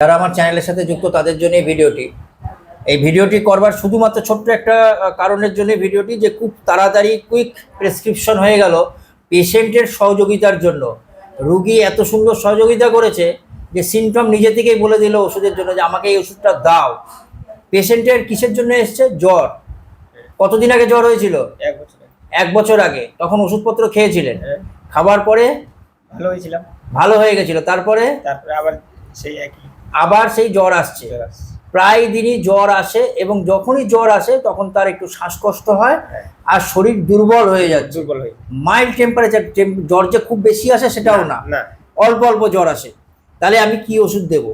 যারা আমার চ্যানেলের সাথে যুক্ত তাদের জন্য এই ভিডিওটি। এই ভিডিওটি করবার শুধুমাত্র ছোট্ট একটা কারণের জন্য ভিডিওটি যে খুব তাড়াতাড়ি কুইক প্রেসক্রিপশন হয়ে গেল পেশেন্টের সহযোগিতার জন্য। রুগী এত সুন্দর সহযোগিতা করেছে যে সিমটম নিজে থেকেই বলে দিল ওষুধের জন্য যে আমাকে এই ওষুধটা দাও। পেশেন্টের কিসের জন্য এসছে? জ্বর। কতদিন আগে জ্বর হয়েছিল? এক বছর আগে। এক বছর আগে। তখন ওষুধপত্র খেয়েছিলেন। হ্যাঁ, খাবার পরে? ভালো হয়েছিলাম। ভালো হয়ে গেছিল। তারপরে? তারপরে আবার সেই একই। আবার সেই জ্বর আসছে। প্রায় দিনই জ্বর আসে এবং যখনই জ্বর আসে তখন তার একটু শ্বাসকষ্ট হয় হ্যাঁ, আর শরীর দুর্বল হয়ে যাচ্ছে। দুর্বল হয়ে মাইল্ড টেম্পারেচার জ্বর যে খুব বেশি আসে সেটাও না অল্প অল্প জ্বর আসে। তাহলে আমি কি ওষুধ দেব?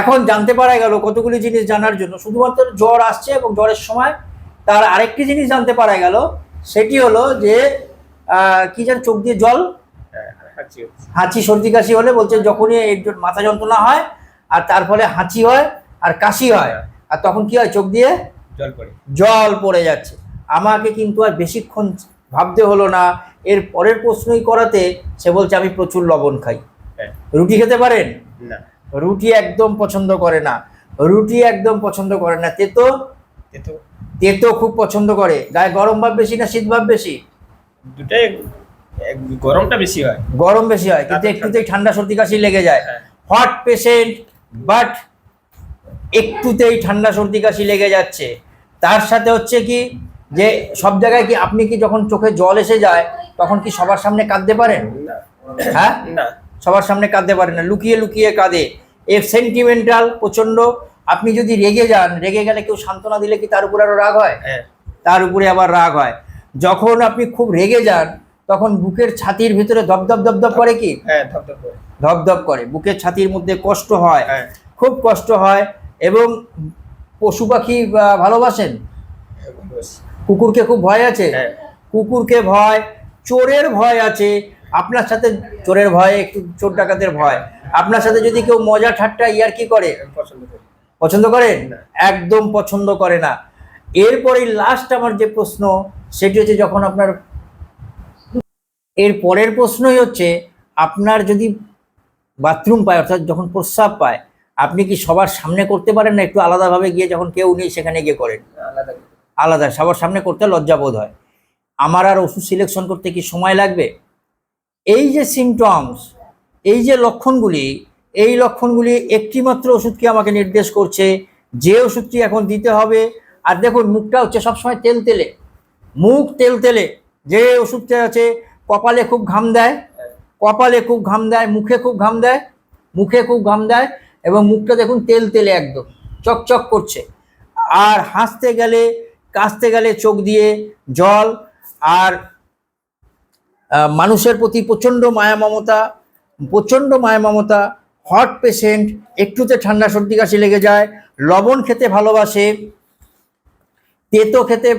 এখন জানতে পারা গেল কতগুলি জিনিস জানার জন্য। শুধুমাত্র জ্বর আসছে এবং জ্বরের সময় তার আরেকটি জিনিস জানতে পারা গেল সেটি হলো যে কি যেন চোখ দিয়ে জল? হ্যাঁ, হাঁচি সর্দি কাশি হলে বলছে যখনই মাথা যন্ত্রণা হয় আর তার ফলে হাঁচি হয় আর কাশি হয়। আর তখন কি হয়? চোখ দিয়ে জল পড়ে। জল পড়ে যাচ্ছে। আমাকে কিন্তু আর বেশিক্ষণ ভাবতে হলো না। এর পরের প্রশ্নই করাতে সে বলছে আমি প্রচুর লবণ খাই। হ্যাঁ, রুটি খেতে পারেন? না। রুটি একদম পছন্দ করে না। রুটি একদম পছন্দ করে না। তেতো? এ তো তেতো খুব পছন্দ করে। গায়ে গরম ভাব বেশি না শীত ভাব বেশি? দুটাই গরমটা বেশি হয়। গরম বেশি হয় কিন্তু তাতে একটুতেই ঠান্ডা সর্দি কাশি লেগে যায়। হ্যাঁ, হট পেশেন্ট বাট একটুতেই ঠান্ডা সর্দি কাশি লেগে যাচ্ছে। তার সাথে হচ্ছে কি যে সব জায়গায় কি আপনি কি যখন চোখে জল এসে যায় তখন কি সবার সামনে কাঁদতে পারেন? হ্যাঁ? সবার সামনে কাঁদতে পারেন না। লুকিয়ে লুকিয়ে কাঁদে। এ সেন্টিমেন্টাল প্রচণ্ড। আপনি যদি রেগে যান রেগে গেলে কেউ সান্ত্বনা দিলে কি তার উপর আরও রাগ হয়? হ্যাঁ। তার উপরে আবার রাগ হয়। যখন আপনি খুব রেগে যান তখন বুকের ছাতির ভিতরে দপদপ দপদপ করে কি? হ্যাঁ ধপ করে। ধপধপ করে। বুকের ছাতির মধ্যে কষ্ট হয়। হ্যাঁ। খুব কষ্ট হয় এবং পশু পাখি ভালোবাসেন? কুকুরকে খুব ভয় আছে? হ্যাঁ। কুকুরকে ভয় চোরের ভয় আছে। আপনার সাথে চোরের ভয় একটু চোর ডাকাতের ভয়। আপনার সাথে যদি কেউ মজা ঠাট্টা ইয়ার কি করে? পছন্দ করি। পছন্দ করেন? একদম পছন্দ করে না। এরপরেই লাস্ট আমার যে প্রশ্ন সেটি হচ্ছে যখন আপনার এর পরের প্রশ্নই হচ্ছে আপনার যদি বাথরুম পায় অর্থাৎ যখন প্রস্রাব পায় আপনি কি সবার সামনে করতে পারেন না একটু আলাদাভাবে গিয়ে যখন কেউ নেই সেখানে গিয়ে করেন? আলাদা। আলাদা সবার সামনে করতে লজ্জাবোধ হয়। আমার আর ওষুধ সিলেকশন করতে কি সময় লাগবে? এই যে সিমটমস এই যে লক্ষণগুলি এই লক্ষণগুলি একটিমাত্র ওষুধকে আমাকে নির্দেশ করছে? যে ওষুধটি এখন দিতে হবে আর দেখুন মুখটা হচ্ছে সবসময় তেল তেলে মুখ তেল তেলে যে ওষুধটা আছে কপালে খুব ঘাম দেয়, কপালে খুব ঘাম দেয়, মুখে খুব ঘাম দেয়, মুখে খুব ঘাম দেয় এবং মুখটা দেখুন তেল তেলে একদম, চকচক করছে। আর হাসতে গেলে, কাশতে গেলে চোখ দিয়ে জল আর মানুষের প্রতি প্রচণ্ড মায়া মমতা, প্রচণ্ড মায়া মমতা হট পেশেন্ট একটুতে ঠান্ডা সর্দি কাশি লেগে যায়, লবণ খেতে ভালোবাসে, তেতো খেতে,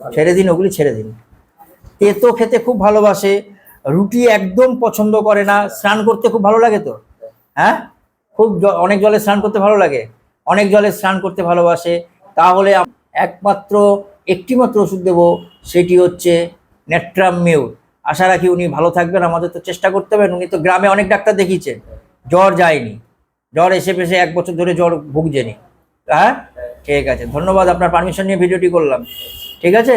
ছেড়ে দিন, ওগুলি ছেড়ে দিন। তেতো খেতে খুব ভালোবাসে, রুটি একদম পছন্দ করে না, স্নান করতে খুব ভালো লাগে তো? হ্যাঁ? খুব অনেক জলে স্নান করতে ভালো লাগে। অনেক জলে স্নান করতে ভালোবাসে। তাহলে একমাত্র একটিমাত্র ওষুধ দেবো, সেটি হচ্ছে নেট্রাম মিউর আশা রাখি উনি ভালো থাকবেন, আমাদের তো চেষ্টা করতে হবেন উনি তো গ্রামে অনেক ডাক্তার দেখিয়েছেন। জ্বর যায়নি। জ্বর এসে পেশে এক বছর ধরে জ্বর ভুগছেনি। হ্যাঁ? ঠিক আছে, ধন্যবাদ আপনার পারমিশন নিয়ে ভিডিওটি করলাম। ঠিক আছে?